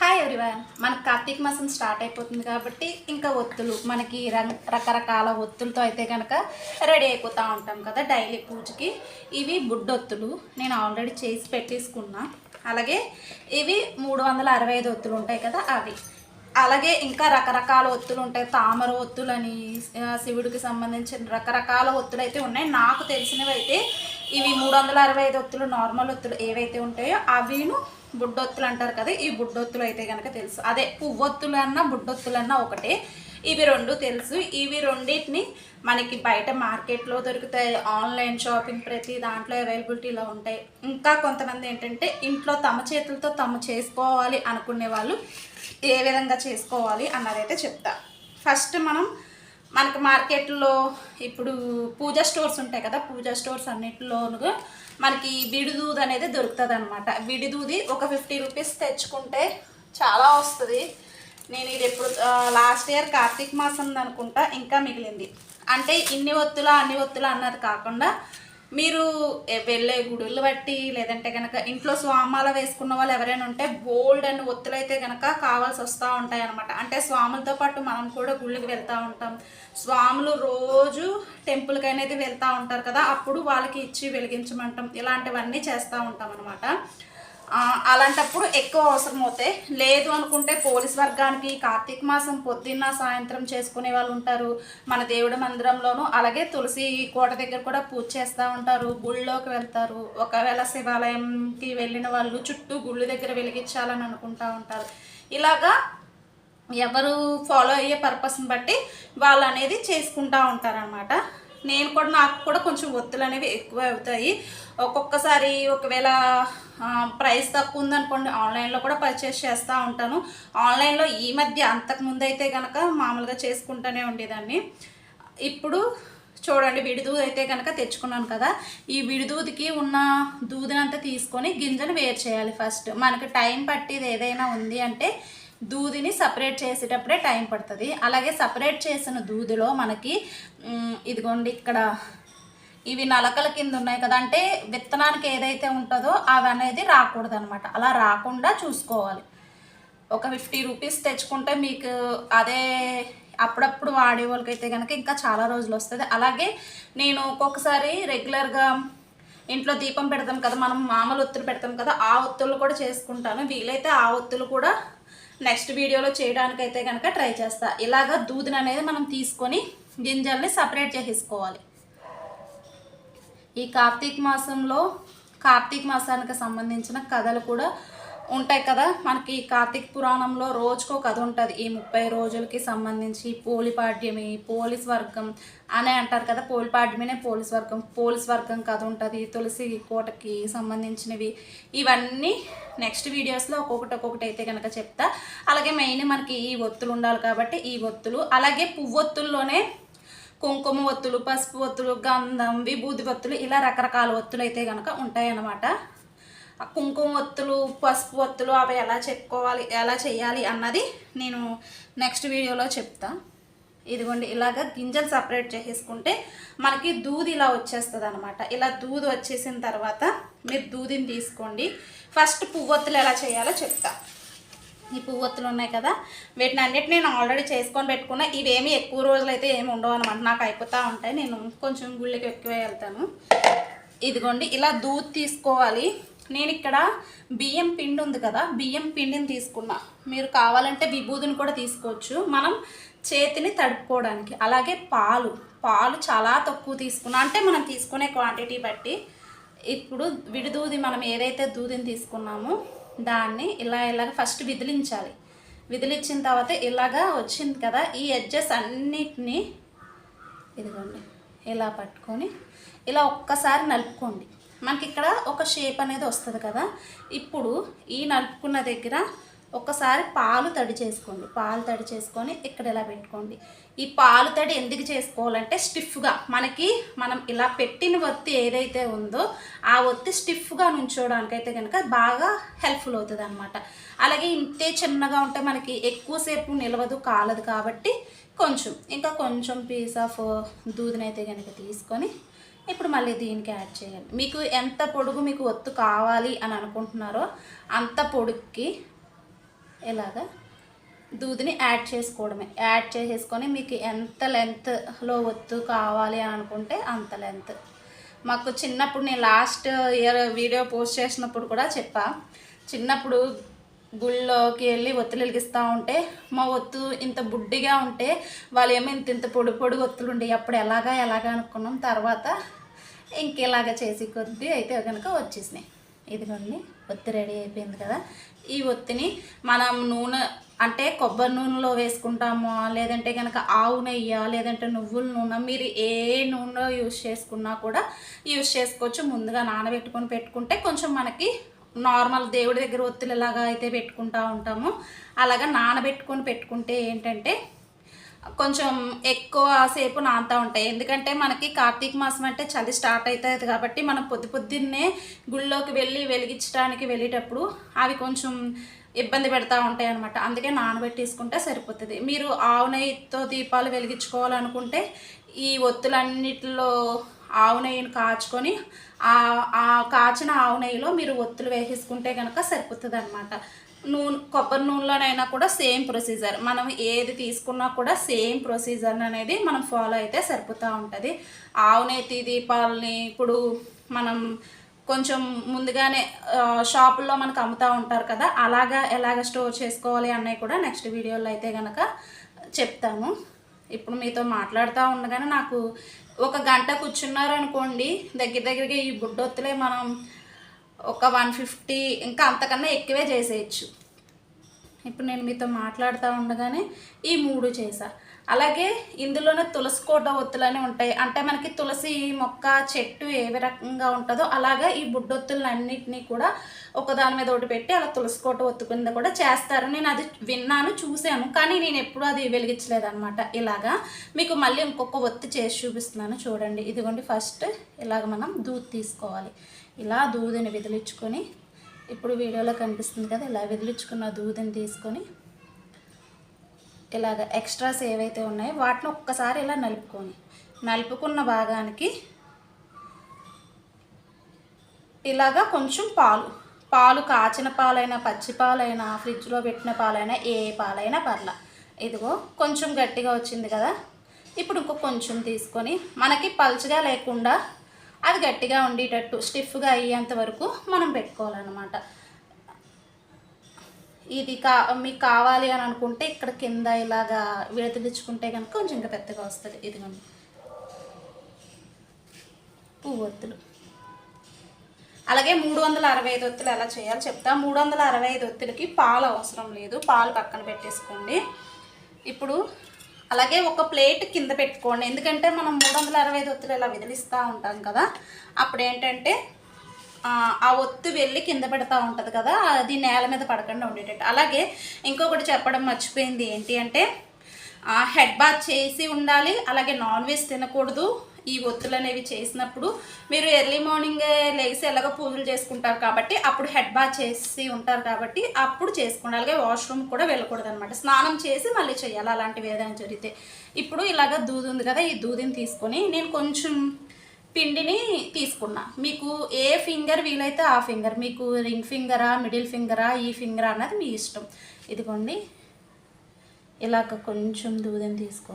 Hi everyone మనకు కార్తీక మాసం start అయిపోతుంది కాబట్టి ఇంకా ఒత్తులు మనకి రం- రకరకాల ఒత్తులతో అయితే కనుక రెడీ అయిపోతూ ఉంటాం కదా డైలీ పూజకి. ఇవి బుడ్డొత్తులు. నేను ఆల్రెడీ చేసి పెట్టేసుకున్నా. అలాగే ఇవి మూడు వందల అరవై ఐదు ఒత్తులు ఉంటాయి కదా అవి. అలాగే ఇంకా రకరకాల ఒత్తులు ఉంటాయి. తామర ఒత్తులని అని శివుడికి సంబంధించిన రకరకాల ఒత్తులు అయితే ఉన్నాయి. నాకు తెలిసినవి అయితే ఇవి మూడు వందల అరవై ఐదు ఒత్తులు నార్మల్ ఒత్తులు ఏవైతే ఉంటాయో అవిను బుడ్డొత్తులు అంటారు కదా ఈ బుడ్డొత్తులు అయితే కనుక తెలుసు. అదే పువ్వొత్తులు అన్నా బుడ్డొత్తులు అన్నా ఒకటే. ఇవి రెండు తెలుసు. ఇవి రెండింటిని మనకి బయట మార్కెట్లో దొరుకుతాయి. ఆన్లైన్ షాపింగ్ ప్రతి దాంట్లో అవైలబిలిటీలో ఉంటాయి. ఇంకా కొంతమంది ఏంటంటే ఇంట్లో తమ చేతులతో తమ చేసుకోవాలి అనుకునే వాళ్ళు ఏ విధంగా చేసుకోవాలి అన్నదైతే చెప్తా. ఫస్ట్ మనం మనకు మార్కెట్లో ఇప్పుడు పూజా స్టోర్స్ ఉంటాయి కదా పూజా స్టోర్స్ అన్నిటిలోనూ మనకి విడిదూది అనేది దొరుకుతుంది అనమాట విడిదూది ఒక ఫిఫ్టీ రూపీస్ తెచ్చుకుంటే చాలా వస్తుంది. నేను ఇది ఎప్పుడు లాస్ట్ ఇయర్ కార్తీక మాసం అనుకుంటా ఇంకా మిగిలింది. అంటే ఇన్ని ఒత్తులా అన్ని ఒత్తులా అన్నది కాకుండా మీరు వెళ్ళే గుడులు బట్టి లేదంటే కనుక ఇంట్లో స్వామాల వేసుకున్న వాళ్ళు ఎవరైనా ఉంటే బోల్డ్ అండ్ ఒత్తులు అయితే కనుక కావాల్సి వస్తూ ఉంటాయి అనమాట అంటే స్వాములతో పాటు మనం కూడా గుళ్ళకి వెళ్తూ ఉంటాం. స్వాములు రోజు టెంపుల్కి అనేది వెళ్తూ ఉంటారు కదా అప్పుడు వాళ్ళకి ఇచ్చి వెలిగించమంటాం. ఇలాంటివన్నీ చేస్తూ ఉంటాం అనమాట అలాంటప్పుడు ఎక్కువ అవసరం అవుతాయి. లేదు అనుకుంటే పోలీస్ వర్గానికి కార్తీక మాసం పొద్దున్న సాయంత్రం చేసుకునే వాళ్ళు ఉంటారు. మన దేవుడి మందిరంలోనూ అలాగే తులసి కోట దగ్గర కూడా పూజ చేస్తూ ఉంటారు. గుళ్ళోకి వెళ్తారు. ఒకవేళ శివాలయంకి వెళ్ళిన వాళ్ళు చుట్టూ గుళ్ళు దగ్గర వెలిగించాలని అనుకుంటూ ఉంటారు. ఇలాగా ఎవరు ఫాలో అయ్యే పర్పస్ని బట్టి వాళ్ళు అనేది చేసుకుంటూ ఉంటారనమాట నేను కూడా నాకు కూడా కొంచెం ఒత్తులు అనేవి ఎక్కువ అవుతాయి. ఒక్కొక్కసారి ఒకవేళ ప్రైస్ తక్కువ ఉందనుకోండి ఆన్లైన్లో కూడా పర్చేస్ చేస్తూ ఉంటాను. ఆన్లైన్లో ఈ మధ్య అంతకుముందు అయితే కనుక మామూలుగా చేసుకుంటూనే ఉండేదాన్ని. ఇప్పుడు చూడండి విడిదూది అయితే కనుక తెచ్చుకున్నాను కదా. ఈ విడిదూదికి ఉన్న దూదినంతా తీసుకొని గింజను వేరు చేయాలి ఫస్ట్. మనకు టైం పట్టేది ఏదైనా ఉంది అంటే దూదిని సపరేట్ చేసేటప్పుడే టైం పడుతుంది. అలాగే సపరేట్ చేసిన దూదిలో మనకి ఇదిగోండి ఇక్కడ ఇవి నలకల కింద ఉన్నాయి కదా అంటే విత్తనానికి ఏదైతే ఉంటుందో అవి అనేది రాకూడదు అనమాట అలా రాకుండా చూసుకోవాలి. ఒక ఫిఫ్టీ రూపీస్ తెచ్చుకుంటే మీకు అదే అప్పుడప్పుడు వాడే వాళ్ళకైతే కనుక ఇంకా చాలా రోజులు వస్తుంది. అలాగే నేను ఒక్కొక్కసారి రెగ్యులర్గా ఇంట్లో దీపం పెడతాం కదా మనం మామూలు ఒత్తులు పెడతాం కదా ఆ ఒత్తులు కూడా చేసుకుంటాను. వీలైతే ఆ ఒత్తులు కూడా నెక్స్ట్ వీడియోలో చేయడానికైతే కనుక ట్రై చేస్తా. ఇలాగ దూదిని అనేది మనం తీసుకొని గింజల్ని సపరేట్ చేసేసుకోవాలి. ఈ కార్తీక మాసంలో కార్తీక మాసానికి సంబంధించిన కథలు కూడా ఉంటాయి కదా. మనకి కార్తీక పురాణంలో రోజుకో కథ ఉంటుంది. ఈ ముప్పై రోజులకి సంబంధించి పోలిపాడ్యమి పోలీస్ వర్గం అని అంటారు కదా. పోలిపాడ్యమినే పోలీస్ వర్గం పోలీస్ వర్గం కథ ఉంటుంది. తులసి కోటకి సంబంధించినవి. ఇవన్నీ నెక్స్ట్ వీడియోస్లో ఒక్కొక్కటి ఒక్కొక్కటి అయితే కనుక చెప్తా. అలాగే మెయిన్ మనకి ఈ ఒత్తులు ఉండాలి కాబట్టి ఈ ఒత్తులు అలాగే పువ్వొత్తుల్లోనే కుంకుమ ఒత్తులు పసుపు ఒత్తులు గంధం విభూతి ఒత్తులు ఇలా రకరకాల ఒత్తులు అయితే కనుక ఉంటాయన్నమాట. కుంకుమ ఒత్తులు పసుపు ఒత్తులు అవి ఎలా చెప్పుకోవాలి ఎలా చేయాలి అన్నది నేను నెక్స్ట్ వీడియోలో చెప్తా. ఇదిగోండి ఇలాగ గింజలు సపరేట్ చేసేసుకుంటే మనకి దూది ఇలా వచ్చేస్తుంది అనమాట ఇలా దూది వచ్చేసిన తర్వాత మీరు దూదిని తీసుకోండి. ఫస్ట్ పువ్వొత్తులు ఎలా చేయాలో చెప్తా. ఈ పువ్వొత్తులు ఉన్నాయి కదా వీటిని అన్నిటి నేను ఆల్రెడీ చేసుకొని పెట్టుకున్నా. ఇవేమి ఎక్కువ రోజులు అయితే ఏమి ఉండవు అనమాట నాకు అయిపోతూ ఉంటాయి. నేను కొంచెం గుళ్ళకి ఎక్కువ వెళ్తాను. ఇదిగోండి ఇలా దూద్ తీసుకోవాలి. నేను ఇక్కడ బియ్యం పిండి ఉంది కదా బియ్యం పిండిని తీసుకున్నా. మీరు కావాలంటే విభూదిని కూడా తీసుకోవచ్చు. మనం చేతిని తడుపుకోవడానికి. అలాగే పాలు. పాలు చాలా తక్కువ తీసుకున్నా. అంటే మనం తీసుకునే క్వాంటిటీ బట్టి ఇప్పుడు విడిదూది మనం ఏదైతే దూదిని తీసుకున్నామో దాన్ని ఇలా ఇలాగ ఫస్ట్ విదిలించాలి. విదిలించిన తర్వాత ఇలాగా వచ్చింది కదా ఈ ఎడ్జెస్ అన్నిటినీ ఇదిగోండి ఇలా పట్టుకొని ఇలా ఒక్కసారి నలుపుకోండి. మనకి ఇక్కడ ఒక షేప్ అనేది వస్తుంది కదా. ఇప్పుడు ఈ నలుపుకున్న దగ్గర ఒకసారి పాలు తడి చేసుకోండి. పాలు తడి చేసుకొని ఇక్కడ ఇలా పెట్టుకోండి. ఈ పాలు తడి ఎందుకు చేసుకోవాలంటే స్టిఫ్గా మనకి మనం ఇలా పెట్టిన ఒత్తి ఏదైతే ఉందో ఆ ఒత్తి స్టిఫ్గా నుంచోడానికైతే కనుక బాగా హెల్ప్ఫుల్ అవుతుంది అనమాట అలాగే ఇంతే చిన్నగా ఉంటే మనకి ఎక్కువసేపు నిలవదు కాలదు కాబట్టి కొంచెం. ఇంకా కొంచెం పీస్ ఆఫ్ దూదినైతే కనుక తీసుకొని ఇప్పుడు మళ్ళీ దీనికి యాడ్ చేయాలి మీకు ఎంత పొడుగు మీకు ఒత్తు కావాలి అని అనుకుంటున్నారో అంత పొడుగుకి ఇలాగా దూదిని యాడ్ చేసుకోవడమే. యాడ్ చేసేసుకొని మీకు ఎంత లెంత్లో ఒత్తు కావాలి అని అనుకుంటే అంత లెంత్ మాకు చిన్నప్పుడు నేను లాస్ట్ ఇయర్ వీడియో పోస్ట్ చేసినప్పుడు కూడా చెప్పా. చిన్నప్పుడు గుళ్ళోకి వెళ్ళి ఒత్తులు వెలిగిస్తూ ఉంటే మా ఒత్తు ఇంత బుడ్డిగా ఉంటే వాళ్ళు ఏమో ఇంత ఇంత పొడి పొడి ఒత్తులు ఉండే అప్పుడు ఎలాగా ఎలాగా అనుకున్నాం తర్వాత ఇంకెలాగ చేసి కొద్దీ అయితే కనుక వచ్చేసినాయి. ఇదిగోండి ఒత్తి రెడీ అయిపోయింది కదా. ఈ ఒత్తిని మనం నూనె అంటే కొబ్బరి నూనెలో వేసుకుంటామో లేదంటే కనుక ఆవు నెయ్యి లేదంటే నువ్వుల నూనె మీరు ఏ నూనె యూస్ చేసుకున్నా కూడా యూస్ చేసుకోవచ్చు. ముందుగా నానబెట్టుకొని పెట్టుకుంటే కొంచెం మనకి నార్మల్ దేవుడి దగ్గర ఒత్తులు ఎలాగా అయితే పెట్టుకుంటూ ఉంటామో అలాగా నానబెట్టుకొని పెట్టుకుంటే ఏంటంటే కొంచెం ఎక్కువ సేపు నానుతూ ఉంటాయి. ఎందుకంటే మనకి కార్తీక మాసం అంటే చలి స్టార్ట్ అవుతుంది కాబట్టి మనం పొద్దు పొద్దున్నే గుళ్ళోకి వెళ్ళి వెలిగించడానికి వెళ్ళేటప్పుడు అవి కొంచెం ఇబ్బంది పెడతా ఉంటాయి అనమాట అందుకే నానబెట్టేసుకుంటే సరిపోతుంది. మీరు ఆవు నెయ్యితో దీపాలు వెలిగించుకోవాలనుకుంటే ఈ ఒత్తులన్నిటిలో ఆవు నెయ్యిని కాచుకొని ఆ కాచిన ఆవు నెయ్యిలో మీరు ఒత్తులు వేసేసుకుంటే కనుక సరిపోతుంది అనమాట నూనె కొబ్బరి నూనెలోనైనా కూడా సేమ్ ప్రొసీజర్. మనం ఏది తీసుకున్నా కూడా సేమ్ ప్రొసీజర్ అనేది మనం ఫాలో అయితే సరిపోతూ ఉంటుంది. ఆవు నెయ్యి దీపాలని ఇప్పుడు మనం కొంచెం ముందుగానే షాపుల్లో మనకు అమ్ముతూ ఉంటారు కదా అలాగా ఎలాగ స్టోర్ చేసుకోవాలి అన్నవి కూడా నెక్స్ట్ వీడియోలో అయితే కనుక చెప్తాము ఇప్పుడు మీతో మాట్లాడుతూ ఉండగానే నాకు ఒక గంట కూర్చున్నారు అనుకోండి దగ్గర దగ్గరగా ఈ బుడ్డొత్తులే మనం ఒక వన్ ఫిఫ్టీ ఇంకా అంతకన్నా ఎక్కువే చేసేయచ్చు. ఇప్పుడు నేను మీతో మాట్లాడుతూ ఉండగానే ఈ మూడు చేసా. అలాగే ఇందులోనే తులసి కోట ఒత్తులని ఉంటాయి. అంటే మనకి తులసి మొక్క చెట్టు ఏ రకంగా ఉంటుందో అలాగే ఈ బుడ్డొత్తులన్నింటినీ కూడా ఒకదాని మీద ఒకటి పెట్టి అలా తులసి కోట ఒత్తు కింద కూడా చేస్తారు. నేను అది విన్నాను చూశాను కానీ నేను ఎప్పుడూ అది వెలిగించలేదు అనమాట ఇలాగా మీకు మళ్ళీ ఇంకొక ఒత్తి చేసి చూపిస్తున్నాను చూడండి. ఇదిగోండి ఫస్ట్ ఇలాగ మనం దూద్ తీసుకోవాలి. ఇలా దూదిని విదిలించుకొని ఇప్పుడు వీడియోలో కనిపిస్తుంది కదా ఇలా విదిలించుకున్న దూదిని తీసుకొని ఇలాగ ఎక్స్ట్రాస్ ఏవైతే ఉన్నాయో వాటిని ఒక్కసారి ఇలా నలుపుకొని నలుపుకున్న భాగానికి ఇలాగా కొంచెం పాలు. పాలు కాచిన పాలైనా పచ్చి పాలైనా ఫ్రిడ్జ్లో పెట్టిన పాలైనా ఏ పాలైనా పర్లా. ఇదిగో కొంచెం గట్టిగా వచ్చింది కదా. ఇప్పుడు ఇంకో కొంచెం తీసుకొని మనకి పల్చగా లేకుండా అది గట్టిగా ఉండేటట్టు స్టిఫ్గా అయ్యేంత వరకు మనం పెట్టుకోవాలన్నమాట. ఇది కా మీకు కావాలి అని అనుకుంటే ఇక్కడ కింద ఇలాగా విడతలించుకుంటే కనుక కొంచెం ఇంకా పెద్దగా వస్తుంది. ఇదిగోండి. పువ్వొత్తులు అలాగే మూడు వందల అరవై ఐదు ఒత్తులు ఎలా చేయాలో చెప్తా. మూడు వందల అరవై ఐదు ఒత్తులకి పాలు అవసరం లేదు. పాలు పక్కన పెట్టేసుకోండి. ఇప్పుడు అలాగే ఒక ప్లేట్ కింద పెట్టుకోండి. ఎందుకంటే మనం మూడు వందల అరవై ఐదు ఒత్తులు ఇలా విదిలిస్తూ ఉంటాం కదా. అప్పుడు ఏంటంటే ఆ, ఒత్తు వెళ్ళి కింద పెడతా ఉంటుంది కదా అది నేల మీద పడకుండా ఉండేటట్టు. అలాగే ఇంకొకటి చెప్పడం మర్చిపోయింది ఏంటి అంటే హెడ్ బాత్ చేసి ఉండాలి అలాగే నాన్ వెజ్ తినకూడదు. ఈ ఒత్తులు అనేవి చేసినప్పుడు మీరు ఎర్లీ మార్నింగ్ లేచి ఎలాగో పూజలు చేసుకుంటారు కాబట్టి అప్పుడు హెడ్ బాత్ చేసి ఉంటారు కాబట్టి అప్పుడు చేసుకోండి అలాగే వాష్రూమ్ కూడా వెళ్ళకూడదు అనమాట స్నానం చేసి మళ్ళీ చేయాలి అలాంటివి ఏదైనా జరిగితే. ఇప్పుడు ఇలాగ దూది ఉంది కదా ఈ దూదిని తీసుకొని నేను కొంచెం పిండిని తీసుకున్నా. మీకు ఏ ఫింగర్ వీలైతే ఆ ఫింగర్ మీకు రింగ్ ఫింగరా మిడిల్ ఫింగరా ఈ ఫింగరా అన్నది మీ ఇష్టం. ఇదిగోండి. ఇలాగ కొంచెం దూదం తీసుకో.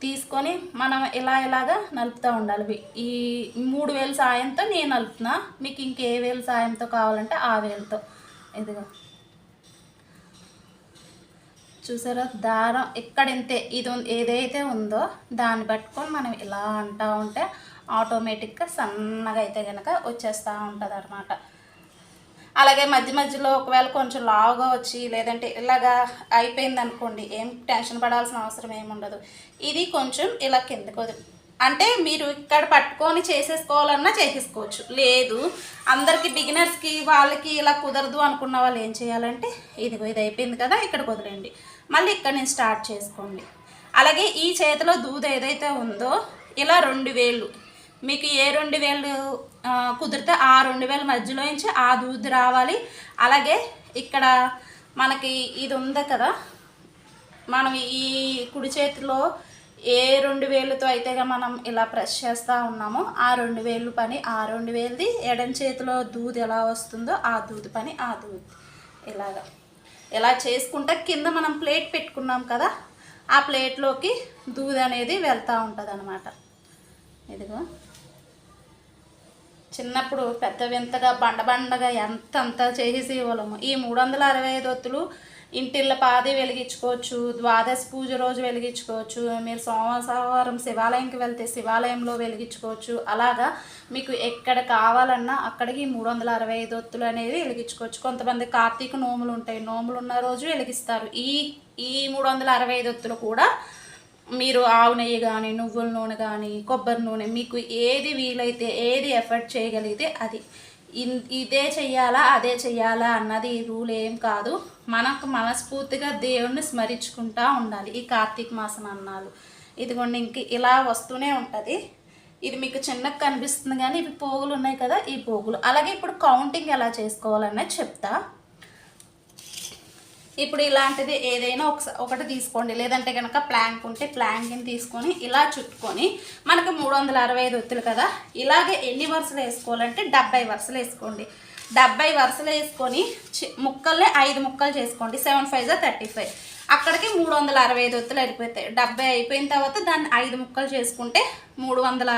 తీసుకొని మనం ఇలా ఇలాగా నలుపుతూ ఉండాలి. ఈ మూడు వేల సాయంతో నేను నలుపుతున్నా. మీకు ఇంకే వేల సాయంతో కావాలంటే ఆ వేలతో. ఇదిగో. చూసారా? దారం ఎక్కడంతే ఇది ఏదైతే ఉందో దాన్ని పట్టుకొని మనం ఇలా అంటూ ఉంటే ఆటోమేటిక్గా సన్నగా అయితే కనుక వచ్చేస్తూ ఉంటుంది అనమాట అలాగే మధ్య మధ్యలో ఒకవేళ కొంచెం లావుగా వచ్చి లేదంటే ఇలాగా అయిపోయింది అనుకోండి ఏం టెన్షన్ పడాల్సిన అవసరం ఏముండదు ఇది కొంచెం ఇలా కిందకు అంటే మీరు ఇక్కడ పట్టుకొని చేసేసుకోవాలన్నా చేసేసుకోవచ్చు. లేదు అందరికి బిగినర్స్కి వాళ్ళకి ఇలా కుదరదు అనుకున్న వాళ్ళు ఏం చేయాలంటే ఇదిగో ఇది అయిపోయింది కదా ఇక్కడ కుదరండి మళ్ళీ ఇక్కడ నేను స్టార్ట్ చేసుకోండి. అలాగే ఈ చేతిలో దూద ఏదైతే ఉందో ఇలా రెండు వేళ్ళు మీకు ఏ రెండు వేలు కుదిరితే ఆ రెండు వేల మధ్యలో నుంచి ఆ దూది రావాలి. అలాగే ఇక్కడ మనకి ఇది ఉంది కదా మనం ఈ కుడి చేతిలో ఏ రెండు వేలుతో అయితే మనం ఇలా ప్రెస్ చేస్తూ ఉన్నామో ఆ రెండు వేలు పని ఆ రెండు వేలది ఎడం చేతిలో దూది ఎలా వస్తుందో ఆ దూది పని ఆ దూది ఇలాగా. ఇలా చేసుకుంటే కింద మనం ప్లేట్ పెట్టుకున్నాం కదా ఆ ప్లేట్లోకి దూది అనేది వెళ్తూ ఉంటుంది అనమాట ఇదిగో. చిన్నప్పుడు పెద్ద వింతగా బండబండగా ఎంత అంతా చేసేసి ఇవ్వలేము ఈ మూడు వందల అరవై ఐదు ఒత్తులు ఇంటిళ్ళ పాది వెలిగించుకోవచ్చు ద్వాదశ పూజ రోజు వెలిగించుకోవచ్చు మీరు సోమవారం శివాలయంకి వెళ్తే శివాలయంలో వెలిగించుకోవచ్చు. అలాగా మీకు ఎక్కడ కావాలన్నా అక్కడికి మూడు వందల అరవై ఐదు ఒత్తులు అనేవి వెలిగించుకోవచ్చు. కొంతమంది కార్తీక నోములు ఉంటాయి నోములు ఉన్న రోజు వెలిగిస్తారు. ఈ ఈ మూడు వందల అరవై ఐదు ఒత్తులు కూడా మీరు ఆవు నెయ్యి కానీ నువ్వుల నూనె కానీ కొబ్బరి నూనె మీకు ఏది వీలైతే ఏది ఎఫర్ట్ చేయగలిగితే అది. ఇదే చెయ్యాలా అదే చెయ్యాలా అన్నది రూల్ ఏం కాదు. మనకు మనస్ఫూర్తిగా దేవుణ్ణి స్మరించుకుంటా ఉండాలి ఈ కార్తీక మాసం అన్నాలు ఇదిగోండి ఇంక ఇలా వస్తూనే ఉంటుంది. ఇది మీకు చిన్నగా కనిపిస్తుంది కానీ ఇవి పోగులు ఉన్నాయి కదా ఈ పోగులు. అలాగే ఇప్పుడు కౌంటింగ్ ఎలా చేసుకోవాలనేది చెప్తా. ఇప్పుడు ఇలాంటిది ఏదైనా ఒక ఒకటి తీసుకోండి. లేదంటే కనుక ప్లాంక్ ఉంటే ప్లాంక్ని తీసుకొని ఇలా చుట్టుకొని మనకు మూడు వందల అరవై ఐదు ఒత్తులు కదా ఇలాగే ఎన్ని వరుసలు వేసుకోవాలంటే డెబ్బై వరుసలు వేసుకోండి. డెబ్బై వరుసలు వేసుకొని చి ముక్కల్ని ఐదు ముక్కలు చేసుకోండి. సెవెన్ ఫైవ్ జా థర్టీ ఫైవ్. అక్కడికి మూడు వందల అరవై ఐదు ఒత్తులు అయిపోతాయి. డెబ్బై అయిపోయిన తర్వాత దాన్ని ఐదు ముక్కలు చేసుకుంటే మూడు వందల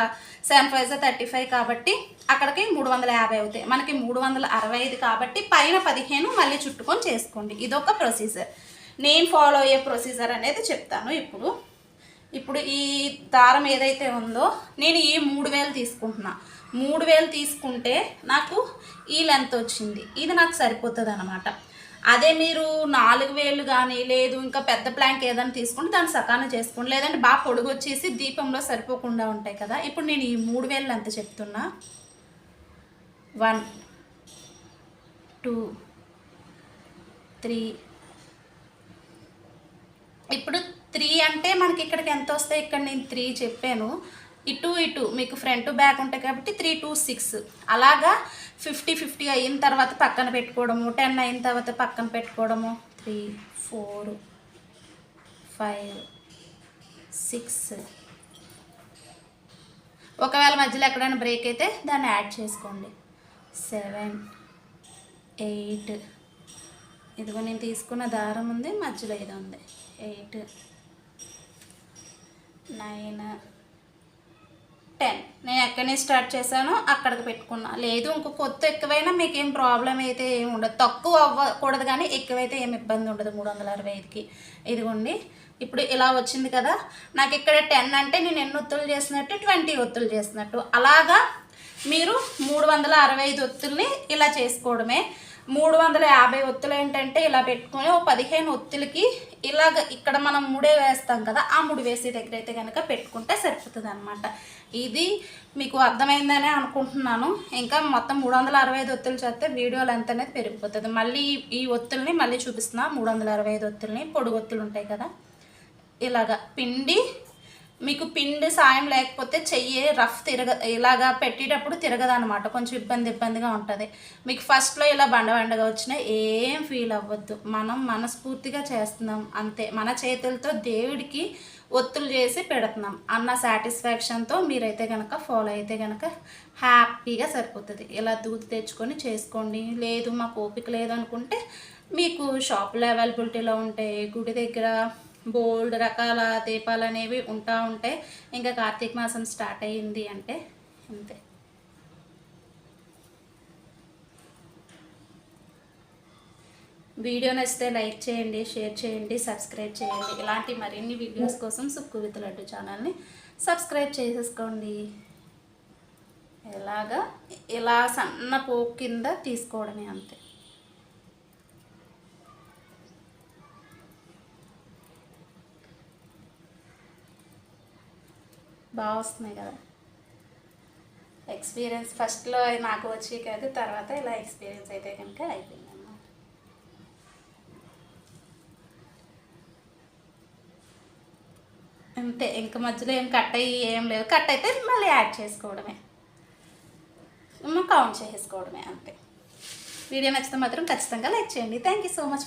సెవెన్ ఫైవ్ థర్టీ ఫైవ్ కాబట్టి అక్కడికి మూడు వందల యాభై అవుతాయి. మనకి మూడు వందల అరవై ఐదు కాబట్టి పైన పదిహేను మళ్ళీ చుట్టుకొని చేసుకోండి. ఇదొక ప్రొసీజర్ నేను ఫాలో అయ్యే ప్రొసీజర్ అనేది చెప్తాను ఇప్పుడు. ఇప్పుడు ఈ దారం ఏదైతే ఉందో నేను ఈ మూడు వేలు తీసుకుంటున్నా. మూడు వేలు తీసుకుంటే నాకు ఈ లెంత్ వచ్చింది. ఇది నాకు సరిపోతుంది అనమాట అదే మీరు నాలుగు వేలు కానీ లేదు ఇంకా పెద్ద ప్లాంక్ ఏదైనా తీసుకుంటే దాన్ని సకాలం చేసుకోండి. లేదంటే బాగా పొడుగు వచ్చేసి దీపంలో సరిపోకుండా ఉంటాయి కదా. ఇప్పుడు నేను ఈ మూడు వేలు ఎంత చెప్తున్నా? One two three. ఇప్పుడు త్రీ అంటే మనకి ఇక్కడికి ఎంత వస్తాయి? ఇక్కడ నేను త్రీ చెప్పాను. ఇటు ఇటు. మీకు ఫ్రంట్ బ్యాక్ ఉంటాయి కాబట్టి త్రీ టూ సిక్స్ అలాగా ఫిఫ్టీ ఫిఫ్టీ అయిన తర్వాత పక్కన పెట్టుకోవడము. టెన్ అయిన తర్వాత పక్కన పెట్టుకోవడము. త్రీ ఫోర్ ఫైవ్ సిక్స్ ఒకవేళ మధ్యలో ఎక్కడైనా బ్రేక్ అయితే దాన్ని యాడ్ చేసుకోండి. సెవెన్ ఎయిట్ ఇదిగో నేను తీసుకున్న దారం ఉంది మధ్యలో ఇది ఉంది. Eight nine ten. నేను ఎక్కడి నుంచి స్టార్ట్ చేశానో అక్కడికి పెట్టుకున్నా. లేదు ఇంకో కొత్త ఎక్కువైనా మీకు ఏం ప్రాబ్లం అయితే ఏమి ఉండదు. తక్కువ అవ్వకూడదు కానీ ఎక్కువైతే ఏమి ఇబ్బంది ఉండదు మూడు వందల అరవై ఐదుకి. ఇదిగోండి. ఇప్పుడు ఇలా వచ్చింది కదా. నాకు ఇక్కడ టెన్ అంటే నేను ఎన్ని ఒత్తులు చేసినట్టు? ట్వంటీ ఒత్తులు చేసినట్టు. అలాగా మీరు మూడు వందల అరవై ఐదు ఒత్తుల్ని ఇలా చేసుకోవడమే. మూడు వందల యాభై ఒత్తులు ఏంటంటే ఇలా పెట్టుకొని ఓ పదిహేను ఒత్తులకి ఇలాగ ఇక్కడ మనం ముడే వేస్తాం కదా ఆ ముడి వేసే దగ్గర అయితే కనుక పెట్టుకుంటే సరిపోతుంది అనమాట ఇది మీకు అర్థమైందనే అనుకుంటున్నాను. ఇంకా మొత్తం మూడు వందల అరవై ఐదు ఒత్తులు చేస్తే వీడియో లెంత్ అనేది పెరిగిపోతుంది. మళ్ళీ ఈ ఒత్తుల్ని మళ్ళీ చూపిస్తున్నా. మూడు వందల అరవై ఐదు ఒత్తుల్ని పొడుగు ఒత్తులు ఉంటాయి కదా. ఇలాగా పిండి మీకు పిండి సాయం లేకపోతే చెయ్యి రఫ్ తిరగ ఇలాగా పెట్టేటప్పుడు తిరగదు అనమాట కొంచెం ఇబ్బంది ఇబ్బందిగా ఉంటుంది. మీకు ఫస్ట్లో ఇలా బండ బండగా వచ్చినా ఏం ఫీల్ అవ్వద్దు. మనం మనస్ఫూర్తిగా చేస్తున్నాం. అంతే. మన చేతులతో దేవుడికి ఒత్తులు చేసి పెడుతున్నాం. అన్న సాటిస్ఫాక్షన్తో మీరైతే కనుక ఫాలో అయితే కనుక హ్యాపీగా సరిపోతుంది. ఇలా దూది తెచ్చుకొని చేసుకోండి. లేదు మాకు ఓపిక లేదనుకుంటే మీకు షాపులో అవైలబిలిటీలో ఉంటే గుడి దగ్గర బోల్డ్ రకాల దీపాలు అనేవి ఉంటా ఉంటాయి ఇంకా కార్తీక మాసం స్టార్ట్ అయ్యింది అంటే అంతే. వీడియో నచ్చితే లైక్ చేయండి షేర్ చేయండి సబ్స్క్రైబ్ చేయండి. ఇలాంటి మరిన్ని వీడియోస్ కోసం సుక్కు విత్ లడ్డు ఛానల్ని సబ్స్క్రైబ్ చేసేసుకోండి. ఇలాగా ఇలా సన్న పోపు కింద తీసుకోవడమే అంతే. బాగా వస్తున్నాయి కదా. ఎక్స్పీరియన్స్ ఫస్ట్లో నాకు వచ్చి కాదు తర్వాత ఇలా ఎక్స్పీరియన్స్ అయితే కనుక అయిపోయింది అంతే ఇంక మధ్యలో ఏం కట్ అయ్యి ఏం లేదు కట్ అయితే మళ్ళీ యాడ్ చేసుకోవడమే. కౌంట్ చేసుకోవడమే అంతే. వీడియో నచ్చితే మాత్రం ఖచ్చితంగా లైక్ చేయండి. Thank you so much